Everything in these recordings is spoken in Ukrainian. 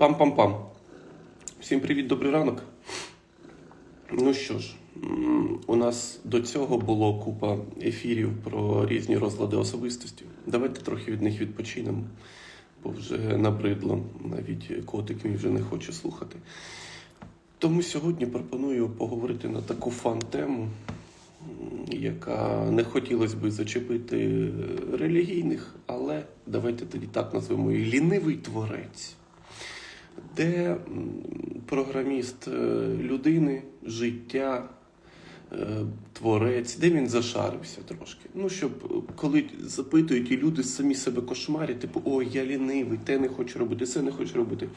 Пам-пам-пам. Всім привіт, добрий ранок. Ну що ж, у нас до цього було купа ефірів про різні розлади особистості. Давайте трохи від них відпочинемо, бо вже набридло. Навіть котик мій вже не хоче слухати. Тому сьогодні пропоную поговорити на таку фан-тему, яка не хотілося би зачепити релігійних, але давайте тоді так назвемо її лінивий творець де програміст е, людини, життя, е, творець, де він зашарився трошки. Ну, щоб е, коли запитують і люди самі себе кошмарять, типу, ой, я лінивий, те не хочу робити, це не хочу робити.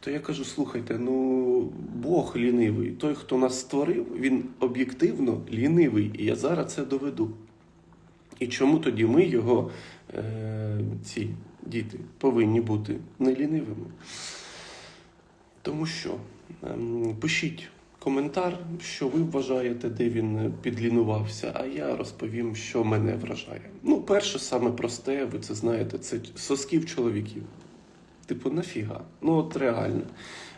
То я кажу: слухайте, ну Бог лінивий, той, хто нас створив, він об'єктивно лінивий, і я зараз це доведу. І чому тоді ми, його е, ці діти, повинні бути не лінивими? Тому що ем, пишіть коментар, що ви вважаєте, де він підлінувався, а я розповім, що мене вражає. Ну, перше, саме просте, ви це знаєте, це сосків чоловіків. Типу, нафіга? Ну, от реально.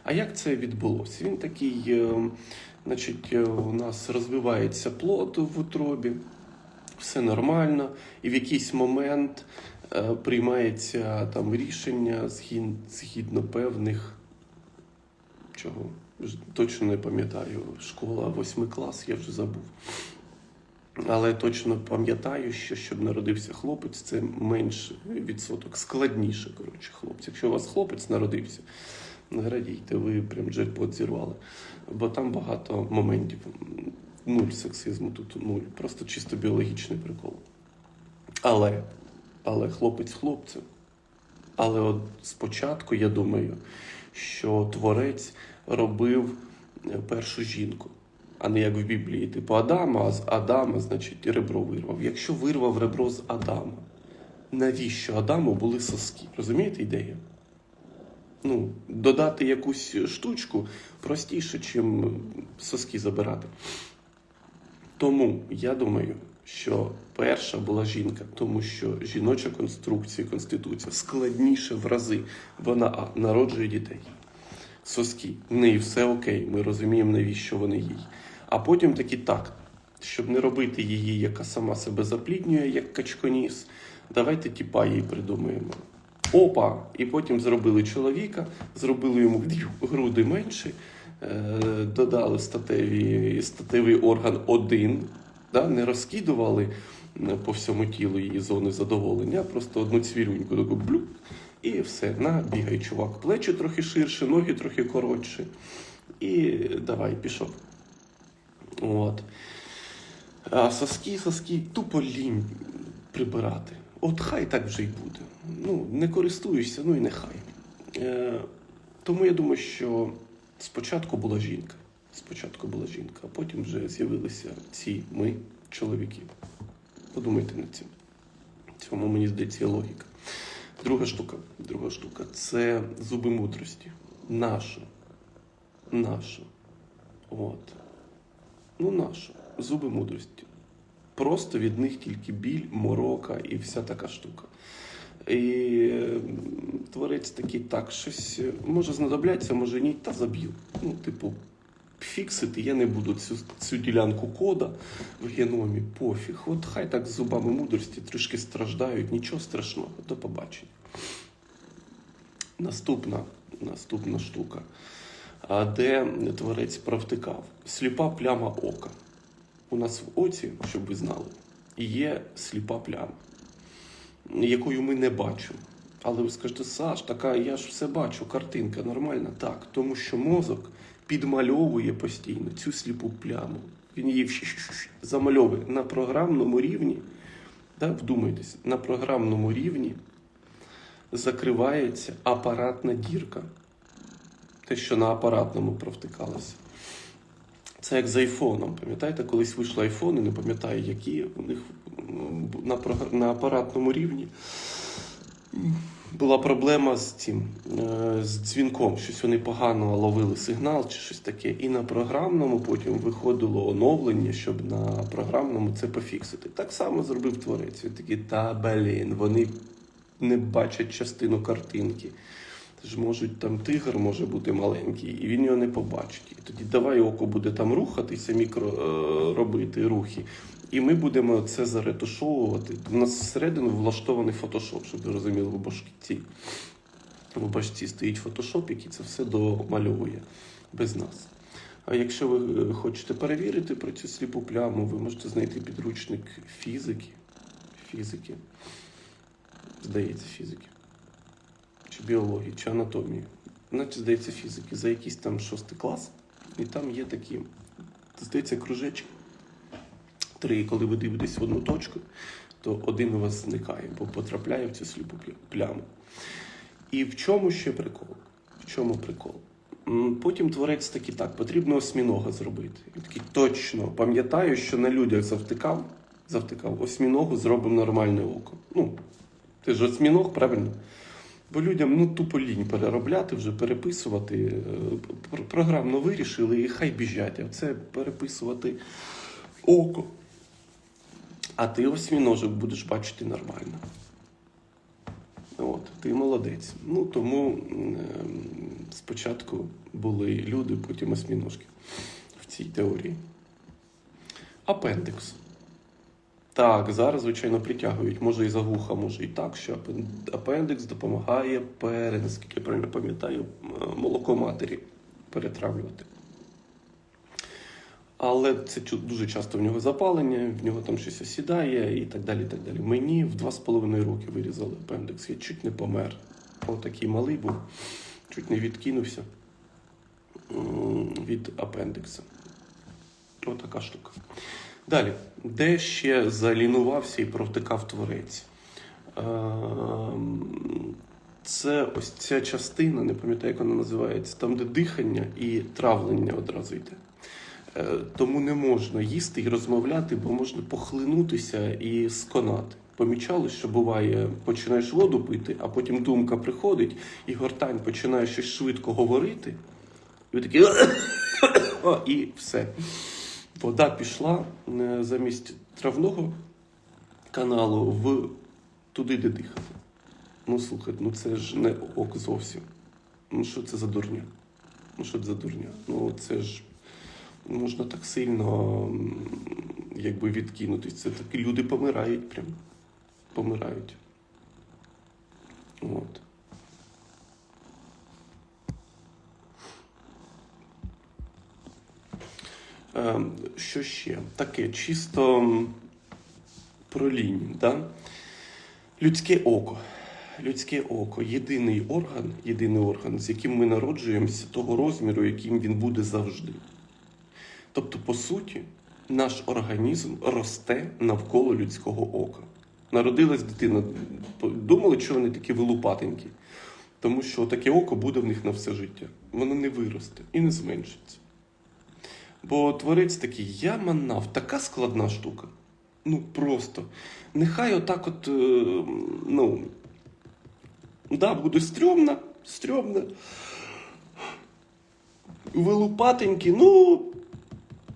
А як це відбулося? Він такий, е, значить, е, у нас розвивається плод в утробі, все нормально, і в якийсь момент е, приймається там рішення згідно певних чого точно не пам'ятаю. Школа, восьмий клас, я вже забув. Але точно пам'ятаю, що щоб народився хлопець, це менший відсоток, складніше, коротше, хлопці. Якщо у вас хлопець народився, радійте, ви прям джекпот зірвали. Бо там багато моментів. Нуль сексизму тут нуль. Просто чисто біологічний прикол. Але, але хлопець хлопцем. Але от спочатку я думаю, що творець робив е, першу жінку, а не як в Біблії, типу Адама, а з Адама, значить, ребро вирвав. Якщо вирвав ребро з Адама, навіщо Адаму були соски? Розумієте ідею? Ну, додати якусь штучку простіше, чим соски забирати. Тому я думаю, що перша була жінка, тому що жіноча конструкція, конституція складніше в рази. Вона а, народжує дітей. Соски. В неї все окей, ми розуміємо, навіщо вони їй. А потім таки так, щоб не робити її, яка сама себе запліднює, як качконіс, давайте тіпа їй придумаємо. Опа! І потім зробили чоловіка, зробили йому груди менші, е, додали статеві, статевий орган один, да, не розкидували е, по всьому тілу її зони задоволення, а просто одну цвірюньку таку блюк, і все, на, бігай, чувак. Плечі трохи ширше, ноги трохи коротші. І давай, пішов. От. А соски, соски тупо лінь прибирати. От хай так вже й буде. Ну, не користуєшся, ну і нехай. Е, тому я думаю, що спочатку була жінка. Спочатку була жінка, а потім вже з'явилися ці ми, чоловіки. Подумайте над цим. Цьому мені здається логіка. Друга штука, друга штука це зуби мудрості. Наша. Наша. От. Ну, наша. Зуби мудрості. Просто від них тільки біль, морока і вся така штука. І творець такий так, щось е, може знадобляться, може ні, та заб'ю. Ну, типу, фіксити я не буду цю, цю ділянку кода в геномі, пофіг. От хай так з зубами мудрості трішки страждають, нічого страшного, до побачення. Наступна, наступна штука. Де творець провтикав? Сліпа пляма ока. У нас в оці, щоб ви знали, є сліпа пляма, якою ми не бачимо. Але ви скажете, Саш, така я ж все бачу, картинка нормальна. Так, тому що мозок підмальовує постійно цю сліпу пляму. Він її замальовує на програмному рівні. Да, вдумайтесь, на програмному рівні закривається апаратна дірка. Те, що на апаратному провтикалося. Це як з айфоном. Пам'ятаєте, колись вийшли айфони, не пам'ятаю, які у них на, апаратному рівні була проблема з цим, е, з дзвінком. Щось вони погано ловили сигнал чи щось таке. І на програмному потім виходило оновлення, щоб на програмному це пофіксити. Так само зробив творець. Він такий, та блін, вони не бачать частину картинки. ж можуть там тигр може бути маленький, і він його не побачить. І тоді давай око буде там рухатися, мікро е, робити рухи. І ми будемо це заретушовувати. У нас всередину влаштований фотошоп, щоб ви розуміли, в башці. В башці стоїть фотошоп, який це все домальовує без нас. А якщо ви е, хочете перевірити про цю сліпу пляму, ви можете знайти підручник фізики. Фізики. Здається, фізики. Чи біології, чи анатомії. Наче, здається, фізики. За якийсь там шостий клас. І там є такі, здається, кружечки. Три, коли ви дивитесь в одну точку, то один у вас зникає, бо потрапляє в цю сліпу пляму. І в чому ще прикол? В чому прикол? Потім творець такий, так, потрібно осьмінога зробити. Він такий, точно, пам'ятаю, що на людях завтикав, завтикав, осьміногу зробимо нормальне око. Ну, ти ж осьміног, правильно? Бо людям ну, тупо лінь переробляти, вже переписувати. Е, Програмно вирішили і хай біжать, а це переписувати око. А ти осьміножок будеш бачити нормально. От, ти молодець. Ну тому м, спочатку були люди, потім осьміножки в цій теорії. Апендикс. Так, зараз, звичайно, притягують. Може і за вуха, може і так, що апендикс допомагає пере, наскільки я правильно пам'ятаю, молоко матері перетравлювати. Але це дуже часто в нього запалення, в нього там щось осідає і так далі. так далі. Мені в два з половиною роки вирізали апендикс. Я чуть не помер. Отакий малий був, чуть не відкинувся від апендикса. Отака штука. Далі, де ще залінувався і провтикав творець? Ем, Це ось ця частина, не пам'ятаю, як вона називається, там, де дихання і травлення одразу йде. Е, Тому не можна їсти і розмовляти, бо можна похлинутися і сконати. Помічали, що буває, починаєш воду пити, а потім думка приходить, і гортань починає щось швидко говорити, і «О», і все. Вода пішла е, замість травного каналу в туди, де дихати. Ну слухай, ну це ж не ок зовсім. Ну що це за дурня? Ну що це за дурня? Ну це ж можна так сильно якби відкинутись. Це так люди помирають прям. Помирають. От. Ем, Що ще? Таке чисто про лінію. Да? Людське око. Людське око єдиний орган, єдиний орган, з яким ми народжуємося того розміру, яким він буде завжди. Тобто, по суті, наш організм росте навколо людського ока. Народилась дитина. Думали, що вони такі вилупатенькі. Тому що таке око буде в них на все життя. Воно не виросте і не зменшиться. Бо творець такий, я манав, така складна штука. Ну просто. Нехай отак от, е, ну. Да, буде стрьомно, стрьомно. Вилупатенькі, ну.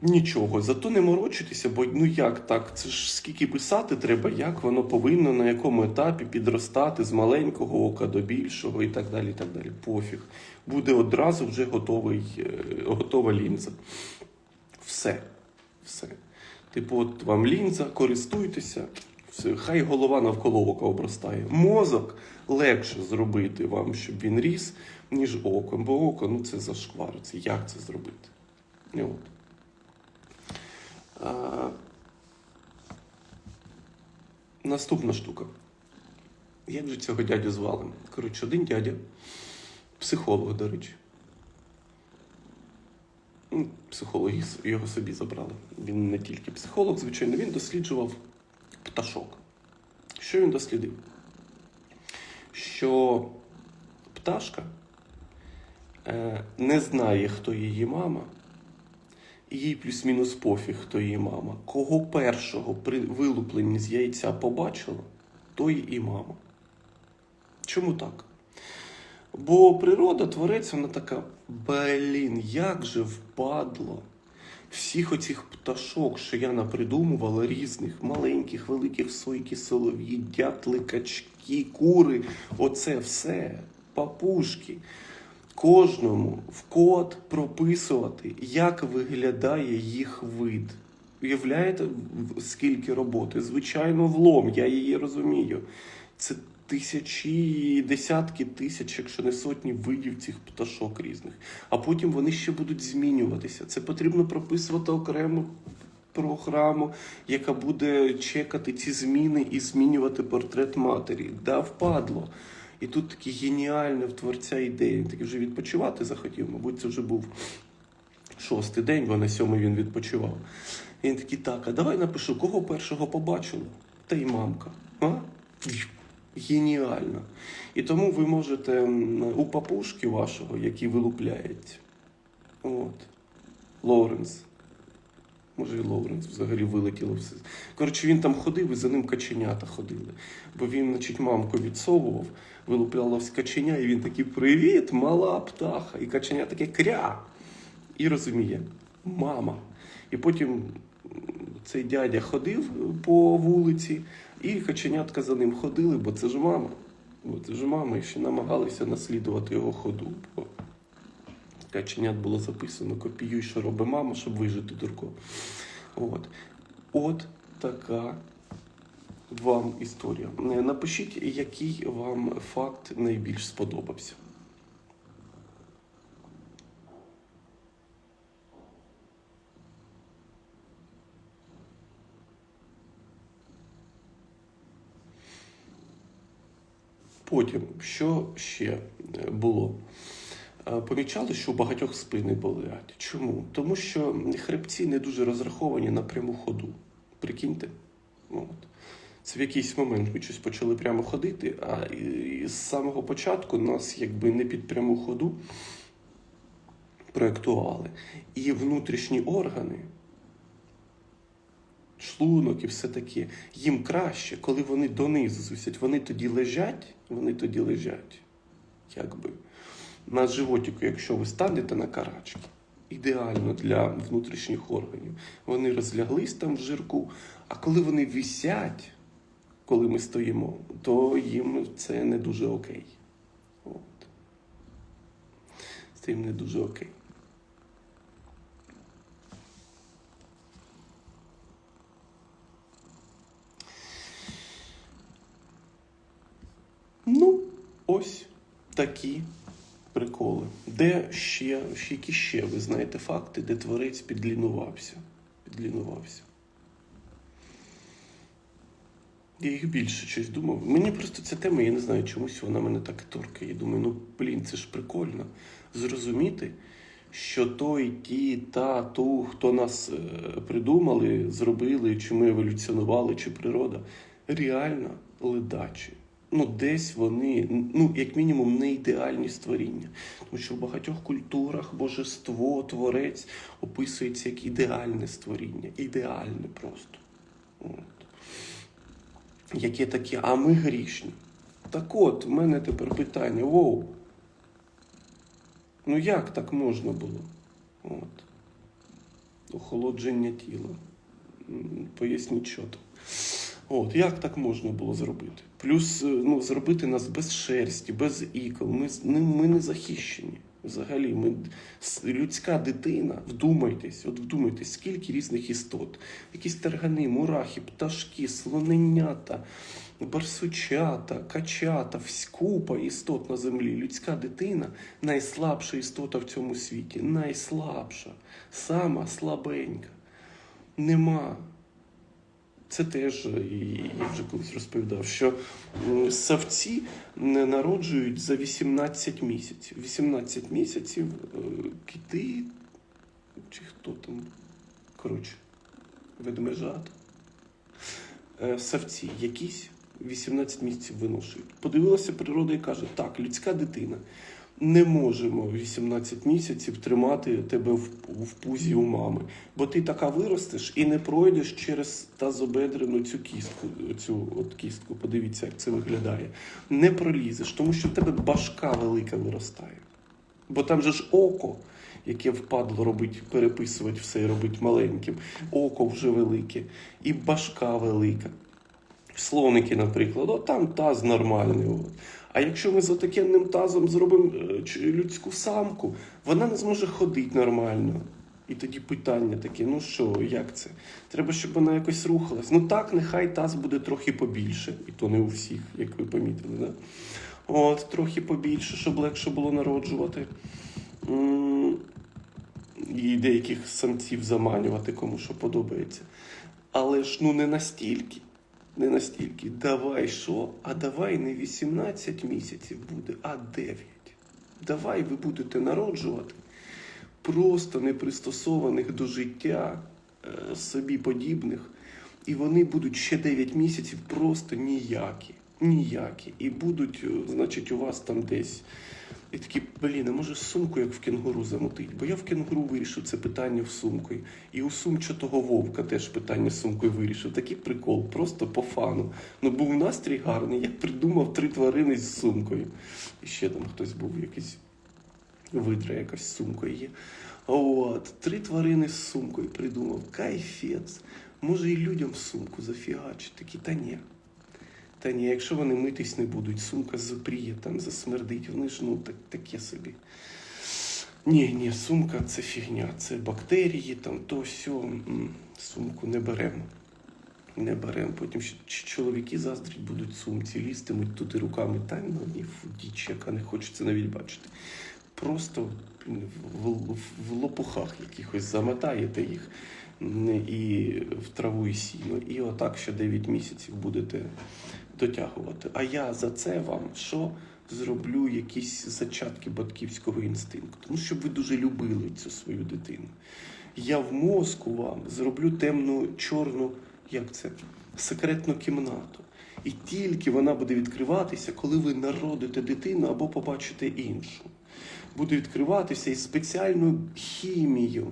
Нічого, зато не морочитися, бо ну як так? Це ж скільки писати треба, як воно повинно, на якому етапі підростати з маленького ока до більшого і так далі. і так далі. Пофіг. Буде одразу вже готовий, е, готова лінза. Все. Все. Типу, от вам лінза, користуйтеся, все, хай голова навколо ока обростає. Мозок легше зробити вам, щоб він ріс, ніж око. Бо око ну це зашквар. Це як це зробити? От. Наступна штука. Як же цього дядю звали? Коротше, один дядя, психолог, до речі. Ну, Психологи його собі забрали. Він не тільки психолог, звичайно, він досліджував пташок. Що він дослідив? Що пташка е, не знає, хто її мама, їй плюс-мінус пофіг, хто її мама. Кого першого при вилупленні з яйця побачила, той і мама. Чому так? Бо природа, творець, вона така, блін, як же впадло всіх оцих пташок, що я напридумувала різних, маленьких, великих сойки, солов'ї, дятли, качки, кури. Оце все папушки. Кожному в код прописувати, як виглядає їх вид. Уявляєте, скільки роботи? Звичайно, влом, я її розумію. Це тисячі, десятки тисяч, якщо не сотні видів цих пташок різних. А потім вони ще будуть змінюватися. Це потрібно прописувати окремо програму, яка буде чекати ці зміни і змінювати портрет матері. Да, впадло. І тут такі геніальна в творця ідея. Він таки вже відпочивати захотів. Мабуть, це вже був шостий день, бо на сьомий він відпочивав. І він такий, так, а давай напишу, кого першого побачила? Та й мамка. А? Геніально. І тому ви можете у папушки вашого, який вилупляється. От. Лоуренс. Може, і Лоуренс взагалі вилетіло все. Коротше, він там ходив і за ним каченята ходили. Бо він, значить, мамку відсовував, вилуплялось каченя, і він такий привіт, мала птаха. І каченя таке кря. І розуміє, мама. І потім цей дядя ходив по вулиці, і каченятка за ним ходили, бо це ж мама. Бо це ж мама, і ще намагалися наслідувати його ходу. Бо каченят було записано, копіюй, що робить мама, щоб вижити дурко. От. От така вам історія. Напишіть, який вам факт найбільш сподобався. Потім, що ще е, було? Е, Помічали, що у багатьох спини болять. Чому? Тому що хребці не дуже розраховані на пряму ходу. Прикиньте. От. Це в якийсь момент ми щось почали прямо ходити, а з самого початку нас якби не під пряму ходу проєктували. І внутрішні органи, шлунок і все таке, їм краще, коли вони донизу звисять. Вони тоді лежать, вони тоді лежать. Якби на животіку, якщо ви станете на карачки, ідеально для внутрішніх органів. Вони розляглись там в жирку, а коли вони висять, коли ми стоїмо, то їм це не дуже окей. От. Це їм не дуже окей. Ну, ось такі приколи. Де ще які ще ви знаєте факти, де творець підлінувався? Підлінувався. Я їх більше щось думав. Мені просто ця тема, я не знаю, чомусь вона мене так торкає. Я думаю, ну блін, це ж прикольно. Зрозуміти, що той, ті, та, ту, хто нас е, придумали, зробили, чи ми еволюціонували, чи природа, реально ледачі. Ну, десь вони, ну, як мінімум, не ідеальні створіння. Тому що в багатьох культурах божество, творець описується як ідеальне створіння. Ідеальне просто. От. Яке таке, а ми грішні. Так от, в мене тепер питання: воу. Ну як так можна було? От. Охолодження тіла. Поясніть, що то. От, як так можна було зробити? Плюс е, ну, зробити нас без шерсті, без ікол. Ми, ми не захищені. Взагалі, ми, людська дитина, вдумайтесь, от вдумайтесь, скільки різних істот. Якісь таргани, мурахи, пташки, слоненята, барсучата, качата, купа істот на землі. Людська дитина найслабша істота в цьому світі. Найслабша, сама слабенька. Нема. Це теж е, я вже колись розповідав, що савці не народжують за 18 місяців. 18 місяців е, кити чи хто там, коротше, ведмежата. Е, Савці якісь 18 місяців виношують. Подивилася природа і каже: так, людська дитина. Не можемо 18 місяців тримати тебе в, в пузі у мами, бо ти така виростеш і не пройдеш через тазобедрену цю кістку. Цю от кістку. Подивіться, як це виглядає. Не пролізеш, тому що в тебе башка велика виростає. Бо там же ж око, яке впадло робить, переписувати все і робить маленьким. Око вже велике, і башка велика. Слоники, наприклад, от там таз нормальний. От. А якщо ми з отакенним тазом зробимо е, людську самку, вона не зможе ходити нормально. І тоді питання таке: ну що, як це? Треба, щоб вона якось рухалась. Ну так, нехай таз буде трохи побільше, і то не у всіх, як ви помітили, да? От, трохи побільше, щоб легше було народжувати. І деяких самців заманювати, кому що подобається. Але ж ну не настільки. Не настільки. Давай що? А давай не 18 місяців буде, а 9. Давай ви будете народжувати просто непристосованих до життя е, собі подібних, і вони будуть ще 9 місяців просто ніякі. Ніякі. І будуть, е, значить, у вас там десь. І такі, блін, а може сумку як в кенгуру замутить? Бо я в кенгуру вирішив це питання в сумку. І у сумчатого вовка теж питання з сумкою вирішив. Такий прикол, просто по фану. Ну був настрій гарний, я придумав три тварини з сумкою. І ще там хтось був якийсь видра якась сумкою є. От, три тварини з сумкою придумав. Кайфець. Може і людям сумку зафігачить. Такі, та ні. Та ні, якщо вони митись не будуть, сумка запріє, там засмердить, вони ж ну так, таке собі. Ні, ні, сумка це фігня, це бактерії, там то все. Сумку не беремо. Не беремо. Потім чоловіки заздріть будуть сумці, лізтимуть туди руками. Та ну ні, діч, яка не хочеться навіть бачити. Просто в, в, в лопухах якихось замотаєте їх і в траву і сіно. І отак ще 9 місяців будете дотягувати. А я за це вам що зроблю якісь зачатки батьківського інстинкту. Ну, щоб ви дуже любили цю свою дитину. Я в мозку вам зроблю темну чорну, як це, секретну кімнату. І тільки вона буде відкриватися, коли ви народите дитину або побачите іншу. Буде відкриватися і спеціальну хімію.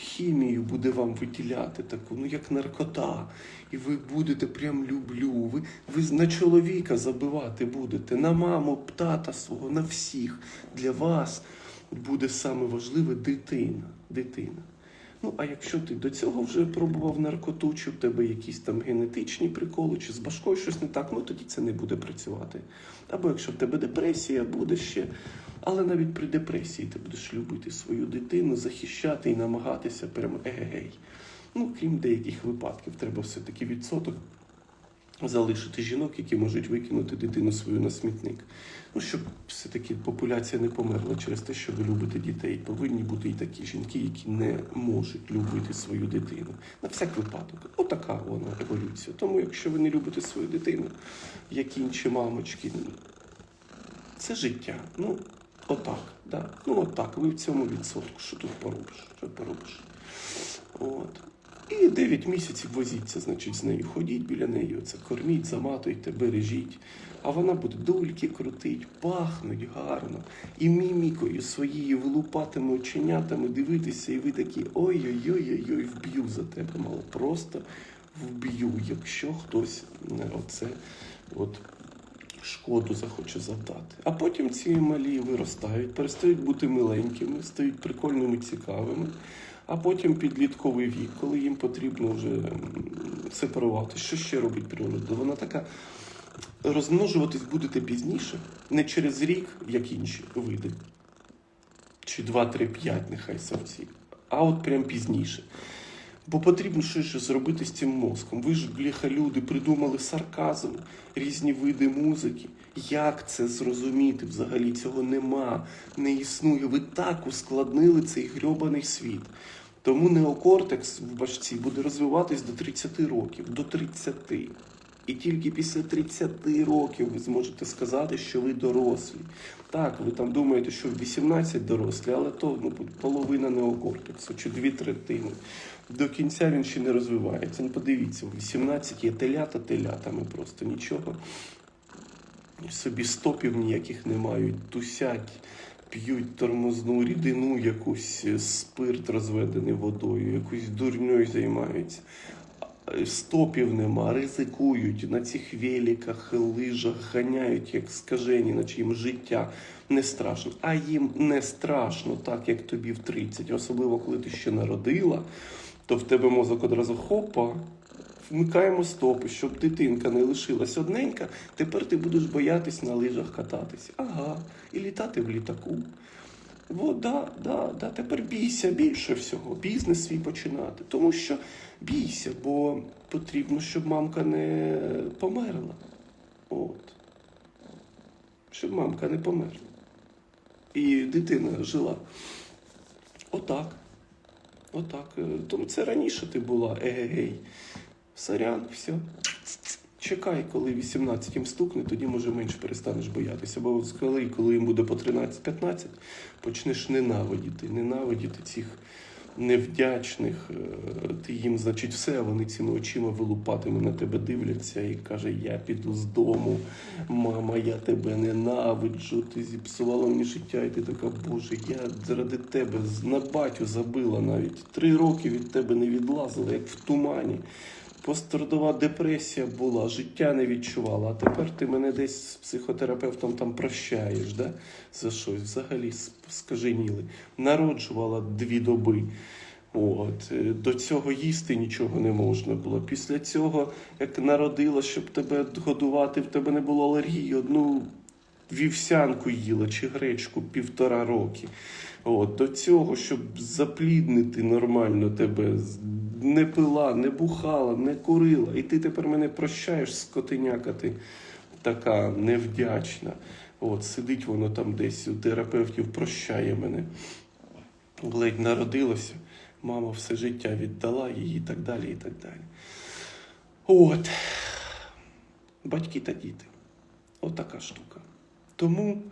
Хімію буде вам виділяти таку, ну як наркота. І ви будете прям люблю. Ви, ви на чоловіка забивати будете, на маму, тата свого, на всіх. Для вас буде саме важливе дитина. дитина. Ну, а якщо ти до цього вже пробував наркоту, чи в тебе якісь там генетичні приколи, чи з башкою щось не так, ну тоді це не буде працювати. Або якщо в тебе депресія, буде ще. Але навіть при депресії ти будеш любити свою дитину, захищати і намагатися прямо егегей. Ну, крім деяких випадків, треба все-таки відсоток залишити жінок, які можуть викинути дитину свою на смітник. Ну, щоб все-таки популяція не померла через те, що ви любите дітей. Повинні бути і такі жінки, які не можуть любити свою дитину. На всяк випадок. Отака вона еволюція. Тому, якщо ви не любите свою дитину, як інші мамочки, ну, це життя. Ну, отак. Да? Ну, отак. Ви в цьому відсотку. Що тут поробиш? Що поробиш? От. І 9 місяців возіться, значить, з нею. Ходіть біля неї, оце корміть, заматуйте, бережіть. А вона буде дульки крутить, пахнуть гарно. І мімікою своєю вилупатими оченятами дивитися, і ви такі ой-ой-ой-ой, вб'ю за тебе, мало. Просто вб'ю, якщо хтось е, оце от шкоду захоче завдати. А потім ці малі виростають, перестають бути миленькими, стають прикольними, цікавими. А потім підлітковий вік, коли їм потрібно вже сепарувати. Що ще робить природа? Вона така. Розмножуватись будете пізніше, не через рік, як інші види, чи 2, 3, 5, нехай самці, а от прям пізніше. Бо потрібно щось зробити з цим мозком. Ви ж, гліха люди, придумали сарказм, різні види музики. Як це зрозуміти? Взагалі цього нема, не існує. Ви так ускладнили цей грьобаний світ. Тому неокортекс в башці буде розвиватись до 30 років, до 30. І тільки після 30 років ви зможете сказати, що ви дорослі. Так, ви там думаєте, що в 18 дорослі, але то ну, половина неокортексу чи дві третини. До кінця він ще не розвивається. Ну, подивіться, в 18 є телята телятами просто нічого. Собі стопів ніяких не мають, тусять, п'ють тормозну рідину, якусь е, спирт розведений водою, якусь дурньою займаються. Стопів нема, ризикують на цих великах, лижах, ганяють як скажені, наче їм життя не страшно. А їм не страшно, так як тобі в 30. Особливо, коли ти ще народила, то в тебе мозок одразу хопа, вмикаємо стопи, щоб дитинка не лишилась одненька, тепер ти будеш боятись на лижах кататись. Ага, і літати в літаку. О, да, да, да. Тепер бійся більше всього, бізнес свій починати. Тому що бійся, бо потрібно, щоб мамка не померла. От. Щоб мамка не померла. І дитина жила. Отак. Отак. Е, Тому це раніше ти була егегей. Сорян, все. Чекай, коли 18 їм стукне, тоді може менше перестанеш боятися. Бо коли, коли їм буде по 13-15, почнеш ненавидіти, ненавидіти цих невдячних. е, Ти їм, значить, все, вони цими очима вилупатими на тебе дивляться і каже: Я піду з дому, мама, я тебе ненавиджу, ти зіпсувала мені життя, і ти така, Боже, я заради тебе на батю забила навіть. Три роки від тебе не відлазила, як в тумані. Пострадова депресія була, життя не відчувала, а тепер ти мене десь з психотерапевтом там прощаєш, да? За щось взагалі скаженіли. Народжувала дві доби. От. е, До цього їсти нічого не можна було. Після цього, як народила, щоб тебе годувати, в тебе не було алергії, одну вівсянку їла чи гречку півтора роки. От, до цього, щоб запліднити нормально тебе, не пила, не бухала, не курила. І ти тепер мене прощаєш, скотиняка ти така невдячна. От, сидить воно там десь у терапевтів, прощає мене. Ледь народилося, мама все життя віддала їй і так далі, і так далі. От. Батьки та діти. Отака штука. Тому,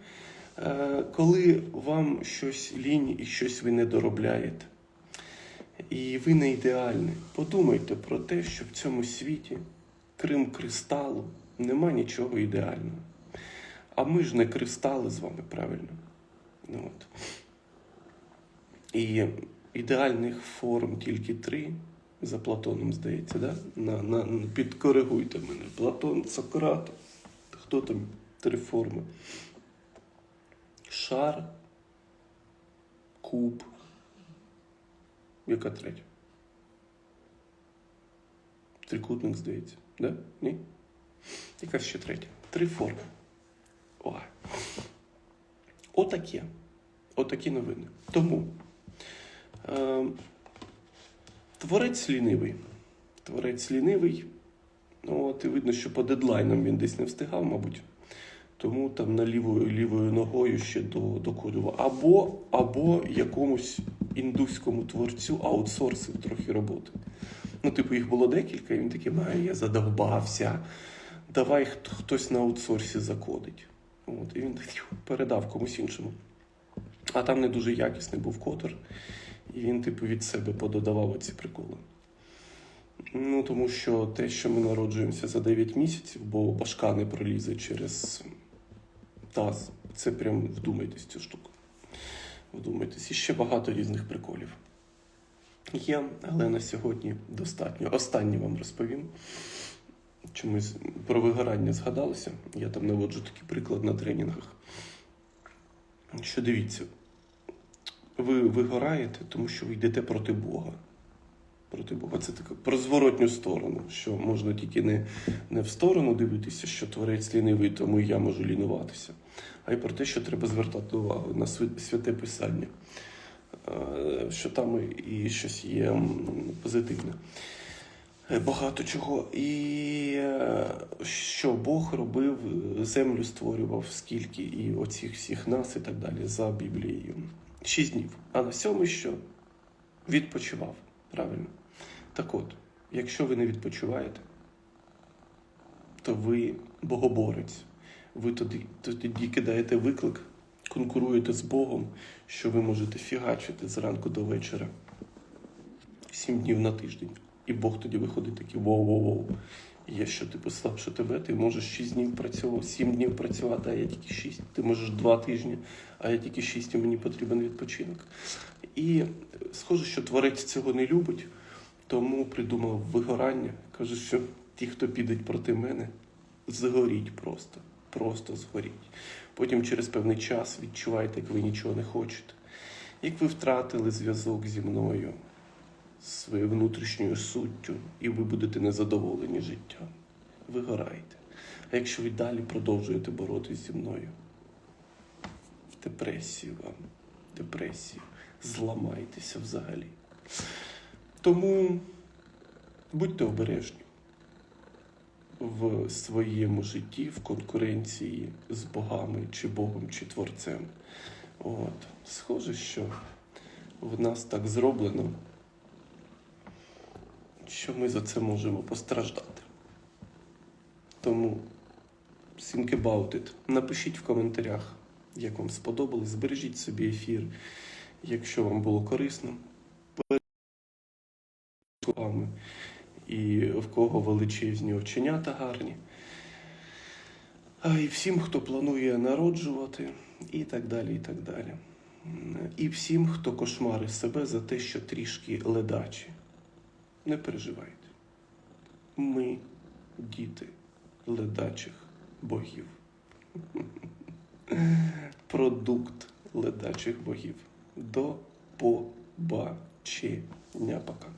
е, коли вам щось лінь і щось ви не доробляєте, і ви не ідеальні, подумайте про те, що в цьому світі, крім кристалу, нема нічого ідеального. А ми ж не кристали з вами, правильно? Ну, от. І ідеальних форм тільки три. За Платоном, здається, да? на, на, підкоригуйте мене. Платон, Сократ. Хто там три форми? Шар, куб. Яка третя? Трикутник, здається. Да? Ні? Яка ще третя? Три форми. Ой. Отаке. Отакі новини. Тому е, творець лінивий. Творець лінивий. Ну, от і видно, що по дедлайнам він десь не встигав, мабуть. Тому там на лівою лівою ногою ще до, докодував. Або, або якомусь індуському творцю аутсорсив трохи роботи. Ну, типу, їх було декілька, і він такий, має, я задовбався. Давай хтось на аутсорсі закодить. От, і він так передав комусь іншому. А там не дуже якісний був котер, і він, типу, від себе пододавав оці приколи. Ну, тому що те, що ми народжуємося за 9 місяців, бо башка не пролізе через таз, це прям вдумайтесь цю штуку. Вдумайтесь. І ще багато різних приколів. Є, але на сьогодні достатньо. Останнє вам розповім. Чомусь про вигорання згадалося. Я там наводжу такий приклад на тренінгах. Що дивіться, ви вигораєте, тому що ви йдете проти Бога. Проти Бога. Це таке про зворотню сторону, що можна тільки не, не в сторону дивитися, що творець лінивий, тому і я можу лінуватися, а й про те, що треба звертати увагу на святе писання, Е, що там і- щось є позитивне. Е, Багато чого. І е, що Бог робив, землю створював скільки, і оцих всіх нас, і так далі, за Біблією. Шість днів. А на сьомий що? Відпочивав. Правильно. Так от, якщо ви не відпочиваєте, то ви богоборець. Ви тоді, тоді кидаєте виклик, конкуруєте з Богом, що ви можете фігачити зранку до вечора. Сім днів на тиждень. І Бог тоді виходить такий воу-воу-воу. Я що типу слабше тебе, ти можеш 6 днів працювати, 7 днів працювати, а я тільки 6. Ти можеш 2 тижні, а я тільки 6, і мені потрібен відпочинок. І схоже, що творець цього не любить, тому придумав вигорання. Каже, що ті, хто підуть проти мене, згоріть просто. Просто згоріть. Потім через певний час відчуваєте, як ви нічого не хочете. Як ви втратили зв'язок зі мною, своєю внутрішньою суттю, і ви будете незадоволені життям. Вигораєте. А якщо ви далі продовжуєте боротися зі мною, в депресію вам, депресію, зламайтеся взагалі. Тому будьте обережні в своєму житті, в конкуренції з богами, чи Богом, чи Творцем. От. Схоже, що в нас так зроблено, що ми за це можемо постраждати. Тому think about it. Напишіть в коментарях, як вам сподобалось. Збережіть собі ефір, якщо вам було корисно. І в кого величезні оченята гарні. А і всім, хто планує народжувати, і так далі, і так далі. І всім, хто кошмарить себе за те, що трішки ледачі. Не переживайте. Ми діти ледачих богів. Продукт ледачих богів. До побачення. Пока.